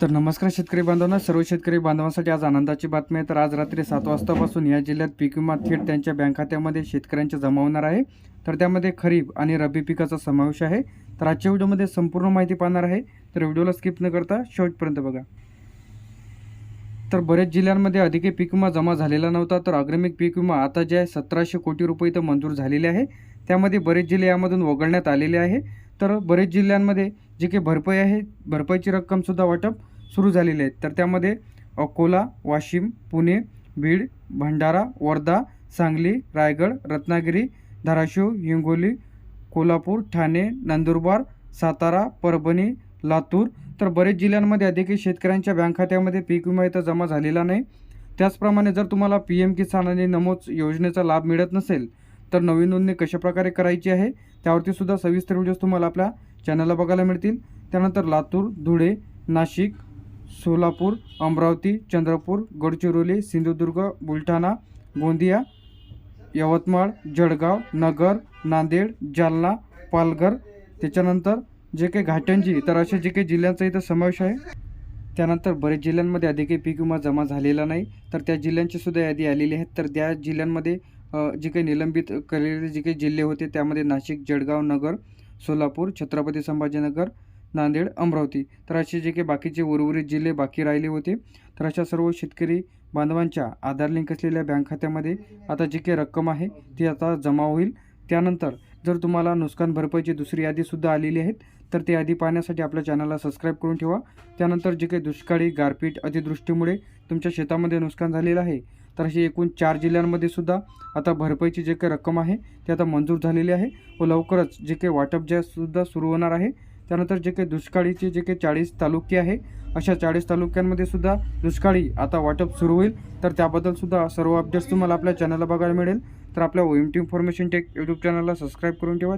तर नमस्कार शेतकरी बांधवांना सर्व शेतकरी बांधवांसाठी आज आनंदाची बातमी आहे. तर आज रात्री सात वाजतापासून या जिल्ह्यात पीक विमा थेट त्यांच्या बँक खात्यामध्ये शेतकऱ्यांच्या जमा होणार आहे. तर त्यामध्ये खरीप आणि रब्बी पिकाचा समावेश आहे. तर आजच्या व्हिडिओमध्ये संपूर्ण माहिती पाहणार आहे. तर व्हिडिओला स्किप न करता शेवटपर्यंत बघा. तर बरेच जिल्ह्यांमध्ये अधिक पीक विमा जमा झालेला नव्हता तर अग्रमिक पीक विमा आता जे आहे सतराशे कोटी रुपये इथं मंजूर झालेले आहे. त्यामध्ये बरेच जिल्हे यामधून वगळण्यात आलेले आहे. तर बरेच जिल्ह्यांमध्ये जे काही भरपाई आहे भरपाईची रक्कमसुद्धा वाटप सुरू झालेली आहे. तर त्यामध्ये अकोला वाशिम पुणे बीड भंडारा वर्धा सांगली रायगड रत्नागिरी धाराशिव हिंगोली कोल्हापूर ठाणे नंदुरबार सातारा परभणी लातूर. तर बरेच जिल्ह्यांमध्ये अधिक शेतकऱ्यांच्या बँक खात्यामध्ये पीक विमा इथं जमा झालेला नाही. त्याचप्रमाणे जर तुम्हाला पी एम किसान आणि नमोज योजनेचा लाभ मिळत नसेल तर नवीन नोंदणी कशाप्रकारे करायची आहे त्यावरती सुद्धा सविस्तर व्हिडिओज तुम्हाला आपल्या चॅनलला बघायला मिळतील. त्यानंतर लातूर धुळे नाशिक सोलापूर अमरावती चंद्रपूर गडचिरोली सिंधुदुर्ग बुलढाणा गोंदिया यवतमाळ जळगाव नगर नांदेड जालना पालघर. त्याच्यानंतर जे काही घाटंजी तर असे जे काही जिल्ह्यांचा इथं समावेश आहे त्यानंतर बरेच जिल्ह्यांमध्ये अधिकही पीक विमा जमा झालेला नाही. तर त्या जिल्ह्यांची सुद्धा यादी आलेली आहे. तर त्या जिल्ह्यांमध्ये जे काही निलंबित केलेले जे काही जिल्हे होते त्यामध्ये नाशिक जळगाव नगर सोलापूर छत्रपती संभाजीनगर नांदेड अमरावती. तर असे जे काही बाकीचे उर्वरित जिल्हे बाकी राहिले होते तर अशा सर्व शेतकरी बांधवांच्या आधार लिंक असलेल्या बँक खात्यामध्ये आता जी काही रक्कम आहे ती आता जमा होईल. त्यानंतर जर तुम्हाला नुकसान भरपाईची दुसरी यादीसुद्धा आलेली आहेत तर ती यादी पाहण्यासाठी आपल्या चॅनलला सबस्क्राईब करून ठेवा. त्यानंतर जे काही दुष्काळी गारपीट अतिवृष्टीमुळे तुमच्या शेतामध्ये नुकसान झालेलं आहे तर अशी एकूण चार जिल्ह्यांमध्ये सुद्धा आता भरपाईची जे काही रक्कम आहे ती आता मंजूर झालेली आहे व लवकरच जे काही वाटप जे सुद्धा सुरू होणार आहे त्यानंतर जे काही दुष्काळीचे जे काही चाळीस तालुके आहे अशा चाळीस तालुक्यांमध्ये सुद्धा दुष्काळी आता वाटप सुरू होईल. तर त्याबद्दल सुद्धा सर्व अपडेट्स तुम्हाला आपल्या चॅनलला बघायला मिळेल. तर आपल्या O M T information tech YouTube चॅनलला सबस्क्राईब करून ठेवा.